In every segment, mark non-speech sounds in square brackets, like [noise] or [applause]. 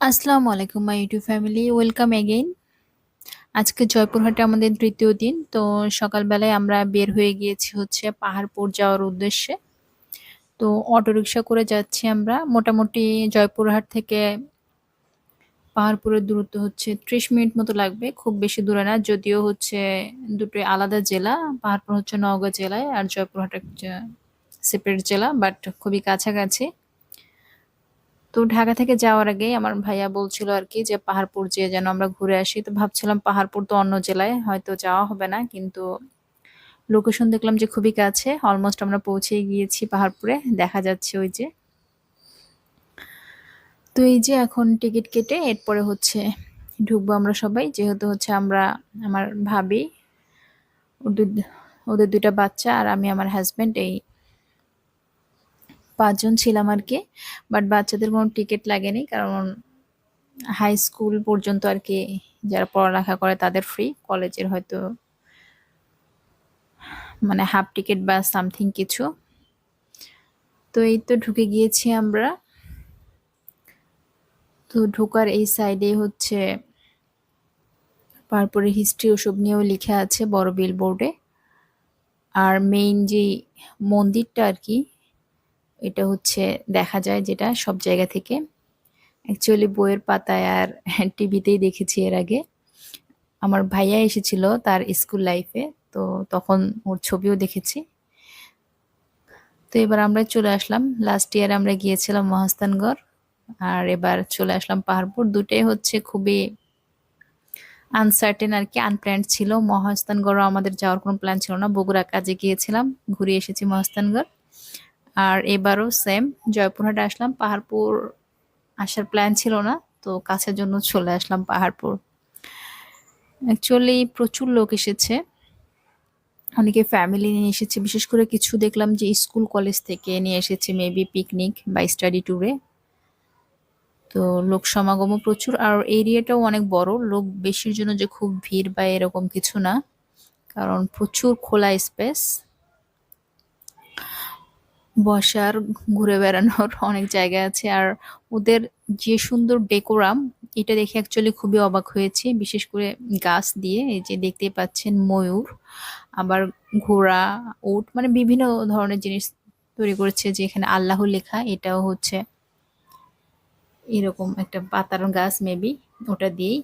আসসালামু আলাইকুম, my YouTube family. Welcome again. আজকে জয়পুরহাটে আমাদের তৃতীয় দিন, তো সকালবেলায় আমরা বের হয়ে গিয়েছি হচ্ছে পাহাড়পুর যাওয়ার উদ্দেশ্যে। তো অটোরিকশা করে যাচ্ছি আমরা। মোটামুটি জয়পুরহাট থেকে পাহাড়পুরের দূরত্ব হচ্ছে ত্রিশ মিনিট মতো লাগবে, খুব বেশি দূরে না। যদিও হচ্ছে দুটোই আলাদা জেলা, পাহাড়পুর হচ্ছে নওগাঁ জেলায় আর জয়পুরহাট একটা সেপারেট জেলা বাট খুবই কাছাকাছি। তো ঢাকা থেকে যাওয়ার আগেই আমার ভাইয়া বলছিল আর কি যে পাহাড়পুর যেয়ে যেন আমরা ঘুরে আসি। তো ভাবছিলাম পাহাড়পুর তো অন্য জেলায়, হয়তো যাওয়া হবে না, কিন্তু লোকেশন দেখলাম যে খুবই কাছে। অলমোস্ট আমরা পৌঁছে গিয়েছি পাহাড়পুরে, দেখা যাচ্ছে ওই যে। তো এই যে এখন টিকিট কেটে এরপরে হচ্ছে ঢুকবো আমরা সবাই, যেহেতু হচ্ছে আমরা, আমার ভাবি, ওদের ওদের দুইটা বাচ্চা আর আমি, আমার হাজব্যান্ড এই পাঁচজন ছিলাম আর কি বাট বাচ্চাদের কোনো টিকিট লাগেনি কারণ হাই স্কুল পর্যন্ত আর কি যারা পড়ালেখা করে তাদের ফ্রি কলেজের হয়তো মানে হাফ টিকিট বা সামথিং কিছু। তো এই তো ঢুকে গিয়েছি আমরা। তো ঢোকার এই সাইডে হচ্ছে তারপরে হিস্ট্রি ওসব নিয়েও লেখা আছে বড় বিল বোর্ডে আর মেইন যে মন্দিরটা আর কি এটা হচ্ছে দেখা যায় যেটা সব জায়গা থেকে। অ্যাকচুয়ালি বইয়ের পাতায় আর টিভিতেই দেখেছি এর আগে। আমার ভাইয়া এসেছিল তার স্কুল লাইফে তো তখন ওর ছবিও দেখেছি। তো এবার আমরা চলে আসলাম। লাস্ট ইয়ার আমরা গিয়েছিলাম মহাস্থানগড়, আর এবার চলে আসলাম পাহাড়পুর। দুটাই হচ্ছে খুবই আনসার্টেন আর কি আনপ্ল্যান্ড ছিল। মহাস্থানগড়ও আমাদের যাওয়ার কোনো প্ল্যান ছিল না। বগুড়া কাজে গিয়েছিলাম, ঘুরে এসেছি মহাস্থানগড়। আর এবারও সেম জয়পুরহাট আসলাম, পাহাড়পুর আসার প্ল্যান ছিল না, তো কাছের জন্য চলে আসলাম পাহাড়পুর। অ্যাকচুয়ালি প্রচুর লোক এসেছে, অনেকে ফ্যামিলি নিয়ে এসেছে, বিশেষ করে কিছু দেখলাম যে স্কুল কলেজ থেকে নিয়ে এসেছে মেবি পিকনিক বা স্টাডি ট্যুরে তো লোক সমাগমও প্রচুর, আর এরিয়াটাও অনেক বড়, লোক বেশির জন্য যে খুব ভিড় বা এরকম কিছু না, কারণ প্রচুর খোলা স্পেস বসার, ঘুরে বেড়ানোর [laughs] অনেক জায়গা আছে। আর ওদের যে সুন্দর ডেকোরাম, এটা দেখে অ্যাকচুয়ালি খুবই অবাক হয়েছে। বিশেষ করে গাছ দিয়ে, এই যে দেখতে পাচ্ছেন ময়ূর, আবার ঘোড়া, উট মানে বিভিন্ন ধরনের জিনিস তৈরি করেছে যে এখানে আল্লাহ লেখা, এটাও হচ্ছে এরকম একটা পাতার গাছ মেবি ওটা দিয়েই।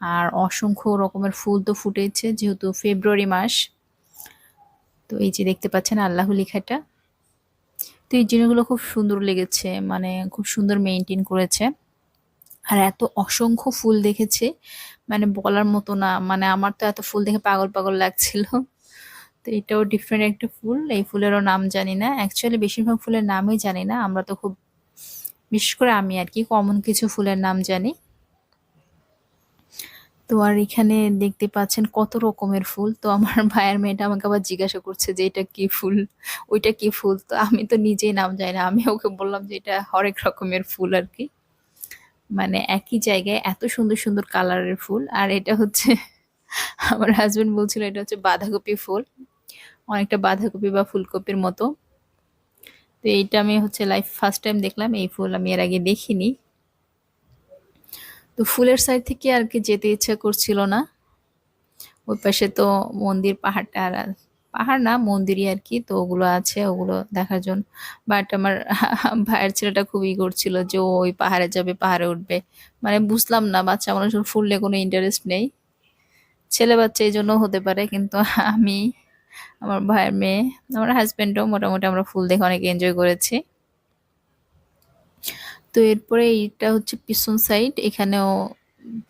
আর অসংখ্য রকমের ফুল তো ফুটেছে, যেহেতু ফেব্রুয়ারি মাস। তো এই যে দেখতে পাচ্ছেন আল্লাহ লেখাটা। তো এই জিনিসগুলো খুব সুন্দর লেগেছে মানে খুব সুন্দর মেনটেন করেছে। আর এত অসংখ্য ফুল দেখেছে মানে বলার মতো না মানে আমার তো এত ফুল দেখে পাগল পাগল লাগছিল। তো এটাও ডিফারেন্ট একটা ফুল, এই ফুলেরও নাম জানি না। অ্যাকচুয়ালি বেশিরভাগ ফুলের নামই জানি না, আমরা তো খুব, বিশেষ করে আমি আর কি কমন কিছু ফুলের নাম জানি। তো আর এখানে দেখতে পাচ্ছেন কত রকমের ফুল। তো আমার [laughs] ভাইয়ের মেয়েটা আমাকে আবার জিজ্ঞাসা করছে যে, এটা কি ফুল? ওইটা কি ফুল? তো আমি তো নিজেই নাম জানি না। আমি ওকে বললাম যে, এটা হরেক রকমের ফুল আর কি। মানে একই জায়গায় এত সুন্দর সুন্দর কালারের ফুল। আর এটা হচ্ছে [laughs] আমার হাজবেন্ড বলছিল, এটা হচ্ছে বাঁধাকপি ফুল। অনেকটা বাঁধাকপি বা ফুলকপির মতো। তো এইটা আমি হচ্ছে লাইফ ফার্স্ট টাইম দেখলাম। এই ফুল আমি এর আগে দেখিনি। তো ফুলের সাইড থেকে আর কি যেতে ইচ্ছা করছিল না। ওই পাশে তো মন্দির পাহাড়টা আর পাহাড় না, মন্দিরই আর কি, তো ওগুলো আছে, ওগুলো দেখার জন্য। বাট আমার ভাইয়ের ছেলেটা খুবই করছিল যে ওই পাহাড়ে যাবে, পাহাড়ে উঠবে। মানে বুঝলাম না, বাচ্চা মানুষের ফুললে কোনো ইন্টারেস্ট নেই। ছেলে বাচ্চা এই জন্য হতে পারে, কিন্তু আমি, আমার ভাইয়ের মেয়ে, আমার হাজব্যান্ডও মোটামুটি আমরা ফুল দেখে অনেক এনজয় করেছি। তো এরপরে এইটা হচ্ছে পিছন সাইড এখানেও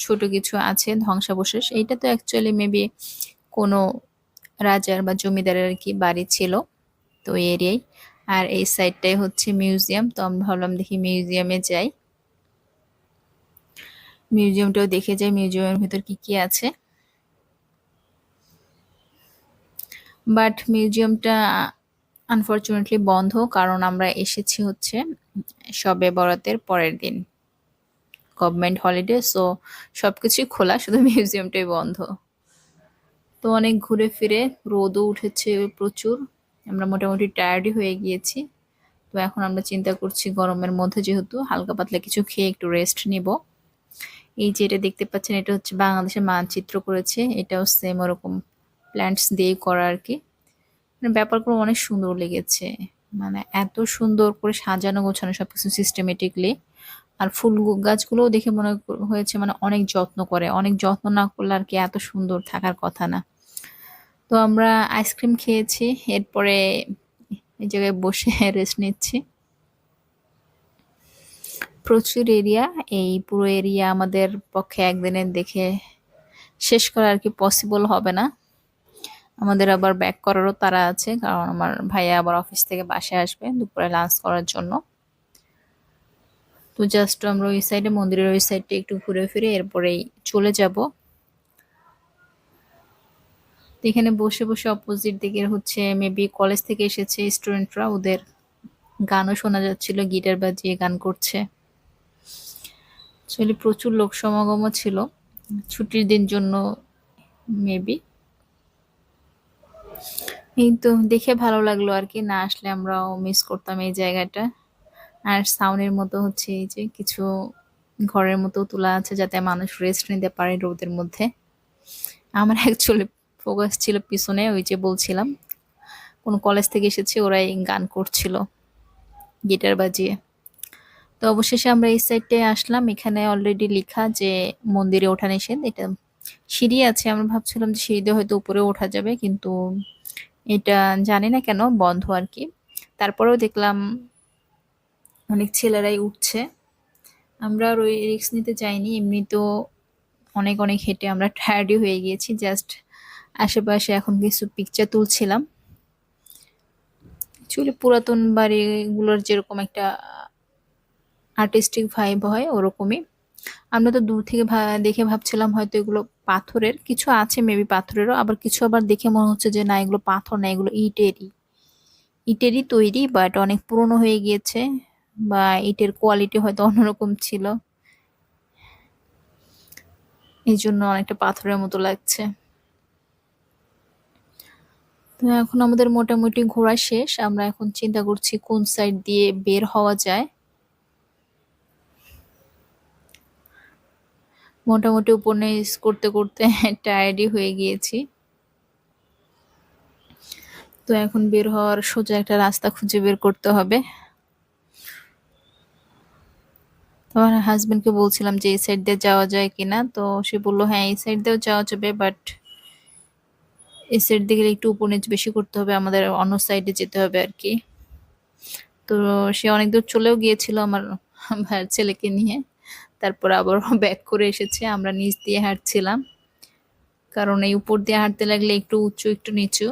ছোট কিছু আছে ধ্বংসাবশেষ। এইটা তো অ্যাকচুয়ালি মেবি কোনো রাজার বা জমিদারের আর কি বাড়ি ছিল তো এই এরিয়ায়। আর এই সাইডটাই হচ্ছে মিউজিয়াম তো আমি ভাবলাম দেখি মিউজিয়ামে যাই। মিউজিয়ামটাও দেখে যাই মিউজিয়ামের ভিতর কি কি আছে। বাট মিউজিয়ামটা আনফর্চুনেটলি বন্ধ, কারণ আমরা এসেছি হচ্ছে সবে বরাতের পরের দিন। গভর্নমেন্ট হলিডে সো সব কিছুই খোলা, শুধু মিউজিয়ামটাই বন্ধ। তো অনেক ঘুরে ফিরে, রোদও উঠেছে প্রচুর। আমরা মোটামুটি টায়ার্ডই হয়ে গিয়েছি। তো এখন আমরা চিন্তা করছি গরমের মধ্যে যেহেতু, হালকা পাতলা কিছু খেয়ে একটু রেস্ট নিব। এই যে এটা দেখতে পাচ্ছেন, এটা হচ্ছে বাংলাদেশের মানচিত্র করেছে। এটাও সেম ওরকম প্ল্যান্টস দিয়ে করা আর কি। মানে ব্যাপারগুলো অনেক সুন্দর লেগেছে। মানে এত সুন্দর করে সাজানো, গোছানো সবকিছু সিস্টেমেটিকলি আর ফুল গাছগুলোও দেখে মনে হয়েছে মানে অনেক যত্ন করে। অনেক যত্ন না করলে আর কি এত সুন্দর থাকার কথা না। তো আমরা আইসক্রিম খেয়েছি, এরপরে এই জায়গায় বসে [laughs] রেস্ট নিচ্ছি। প্রচুর এরিয়া এই পুরো এরিয়া আমাদের পক্ষে একদিনে দেখে শেষ করা আর কি পসিবল হবে না। আমাদের আবার ব্যাক করারও তারা আছে, কারণ আমার ভাইয়া আবার অফিস থেকে বাসায় আসবে দুপুরে লাঞ্চ করার জন্য। তো জাস্ট আমরা ওই সাইডে মন্দিরের ওই সাইডটা একটু ঘুরে ফিরে এরপরেই চলে যাব। এখানে বসে বসে অপোজিট দিকের হচ্ছে মেবি কলেজ থেকে এসেছে স্টুডেন্টরা ওদের গানও শোনা যাচ্ছিল গিটার বাজিয়ে গান করছে। অ্যাকচুয়ালি প্রচুর লোক সমাগমও ছিল, ছুটির দিন জন্য মেবি এই তো, দেখে ভালো লাগল আর কি। না আসলে আমরাও মিস করতাম এই জায়গাটা। আর সাউনের মতো হচ্ছে এই যে, কিছু ঘরের মতো তোলা আছে যাতে মানুষ রেস্ট নিতে পারে রোদের মধ্যে। আমার অ্যাকচুয়ালি ফোকাস ছিল পিছনে, ওই যে বলছিলাম, কোন কলেজ থেকে এসেছে, ওরাই গান করছিল গিটার বাজিয়ে। তো অবশেষে আমরা এই সাইডটায় আসলাম। এখানে অলরেডি লেখা যে মন্দিরে ওঠা নিষেধ, এটা সিঁড়ি আছে, আমরা ভাবছিলাম যে সিঁড়ি দিয়ে হয়তো উপরে ওঠা যাবে, কিন্তু এটা জানি না কেন, বন্ধ আর কি। তারপরেও দেখলাম অনেক ছেলেরাই উঠছে। আমরা আর ওই রিক্স নিতে চাইনি এমনি তো অনেক অনেক হেঁটে আমরা টায়ার্ডই হয়ে গিয়েছি জাস্ট আশেপাশে এখন কিছু পিকচার তুলছিলাম। অ্যাকচুয়ালি পুরাতন বাড়িগুলোর যেরকম একটা আর্টিস্টিক ভাইব হয়, ওরকমই। আমরা তো দূর থেকে দেখে ভাবছিলাম হয়তো এগুলো পাথরের, কিছু আছে মেবি পাথরেরও, আবার কিছু আবার দেখে মনে হচ্ছে যে না, এগুলো পাথর না, এগুলো ইটেরই। ইটেরই তৈরি বাট অনেক পুরনো হয়ে গিয়েছে, বা ইটের কোয়ালিটি হয়তো অন্যরকম ছিল। এই জন্য অনেকটা পাথরের মতো লাগছে। তো এখন আমাদের মোটামুটি ঘোরা শেষ, আমরা এখন চিন্তা করছি কোন সাইড দিয়ে বের হওয়া যায়। মোটামুটি উপন্যাস করতে করতে [laughs] টায়ার্ডই হয়ে গিয়েছি। তো এখন বের হওয়ার সোজা একটা রাস্তা খুঁজে বের করতে হবে। তোমার হাজবেন্ডকে বলছিলাম যে, এই সাইড দিয়ে যাওয়া যায় কিনা? তো সে বলল হ্যাঁ এই সাইড দিয়েও যাওয়া যাবে বাট এই সাইড দিয়ে গেলে একটু উপনিচ বেশি করতে হবে, আমাদের অন্য সাইডে যেতে হবে আর কি তো সে অনেক দূর চলেও গিয়েছিল আমার [laughs] ছেলেকে নিয়ে। তারপর আবার [laughs] ব্যাক করে এসেছে, আমরা নিচ দিয়ে হাঁটছিলাম। কারণ এই উপর দিয়ে হাঁটতে লাগলে একটু উঁচু, একটু নিচু।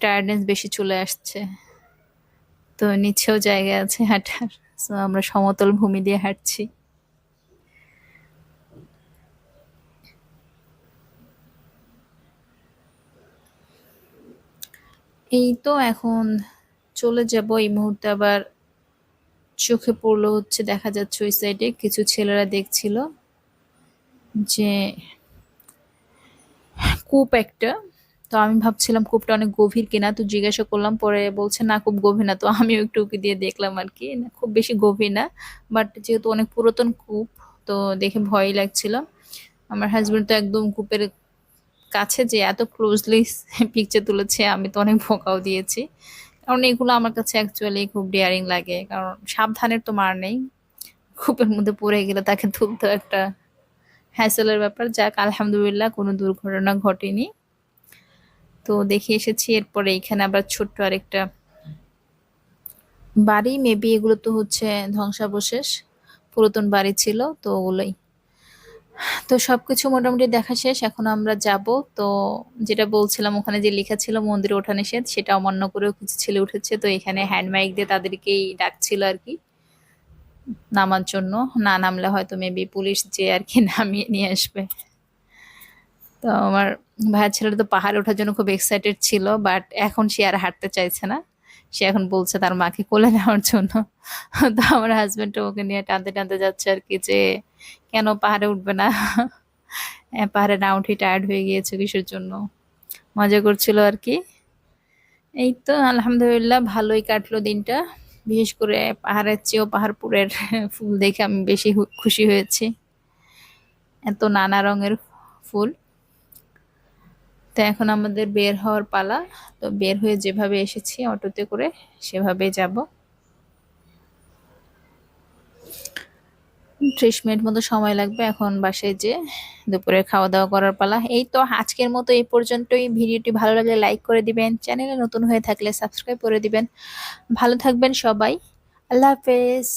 টায়ার্ডনেস বেশি চলে আসছে। তো নিচেও জায়গা আছে হাঁটার তো আমরা সমতল ভূমি দিয়ে হাঁটছি। এই তো এখন চলে যাব, এই মুহূর্তে আবার চোখে পড়ল হচ্ছে, দেখা যাচ্ছে ওই সাইডে কিছু ছেলেরা দেখছিল যে কূপ একটা। তো আমি ভাবছিলাম কূপটা অনেক গভীর কিনা, তো জিজ্ঞাসা করলাম, পরে বলছে, না, খুব গভীর না। তো আমিও একটু উকি দিয়ে দেখলাম আর কি, না, খুব বেশি গভীর না বাট যেহেতু অনেক পুরাতন কূপ, তো দেখে ভয়ই লাগছিল। আমার হাজব্যান্ড তো একদম কূপের কাছে যে এত ক্লোজলি পিকচার [laughs] তুলেছে, আমি তো অনেক ভোকাও দিয়েছি। কারণ এগুলো আমার কাছে অ্যাকচুয়ালি খুব ডেয়ারিং লাগে। কারণ সাবধানের তো মার নেই। কূপের মধ্যে পড়ে গেলে তাকে তুলতে একটা হ্যাসেলের ব্যাপার। যাক, আলহামদুলিল্লাহ কোনো দুর্ঘটনা ঘটেনি। তো দেখে এসেছি, এরপরে এখানে আবার ছোট্ট আরেকটা বাড়ি। মেবি এগুলো তো হচ্ছে ধ্বংসাবশেষ। পুরাতন বাড়ি ছিল, তো ওগুলোই। তো সবকিছু মোটামুটি দেখা শেষ, এখন আমরা যাব। তো যেটা বলছিলাম, ওখানে যে লেখা ছিল, মন্দিরে ওঠা নিষেধ, সেটা অমান্য করেও কিছু ছেলে উঠেছে। তো এখানে হ্যান্ড মাইক দিয়ে তাদেরকেই ডাকছিল আর কি, নামার জন্য। না নামলে হয়তো মেবি পুলিশ যে আর কি নামিয়ে নিয়ে আসবে। তো আমার ভাইয়ের ছেলেটা তো পাহাড়ে ওঠার জন্য খুব এক্সাইটেড ছিল বাট এখন সে আর হাঁটতে চাইছে না। সে এখন বলছে তার মাকে কোলে নেওয়ার জন্য। তো আমার হাজব্যান্ড ওকে নিয়ে টানতে টানতে যাচ্ছে আর কি যে, কেন পাহাড়ে উঠবে না? পাহাড়ে না উঠে টায়ার্ড হয়ে গিয়েছে কিসের জন্য? মজা করছিল আর কি। এই তো আলহামদুলিল্লাহ ভালোই কাটলো দিনটা। বিশেষ করে পাহাড়ের চেয়েও পাহাড়পুরের ফুল দেখে আমি বেশি খুশি হয়েছি। এত নানা রঙের ফুল। তো এখন আমাদের বের হওয়ার পালা। তো বের হয়ে যেভাবে এসেছি অটোতে করে সেভাবে যাব। ত্রিশ মিনিট মতো সময় লাগবে এখন বাসায় যে দুপুরে খাওয়া দাওয়া করার পালা। এই তো আজকের মতো এই পর্যন্তই। ভিডিওটি ভালো লাগলে লাইক করে দিবেন, চ্যানেলে নতুন হয়ে থাকলে সাবস্ক্রাইব করে দিবেন। ভালো থাকবেন সবাই। আল্লাহ হাফেজ।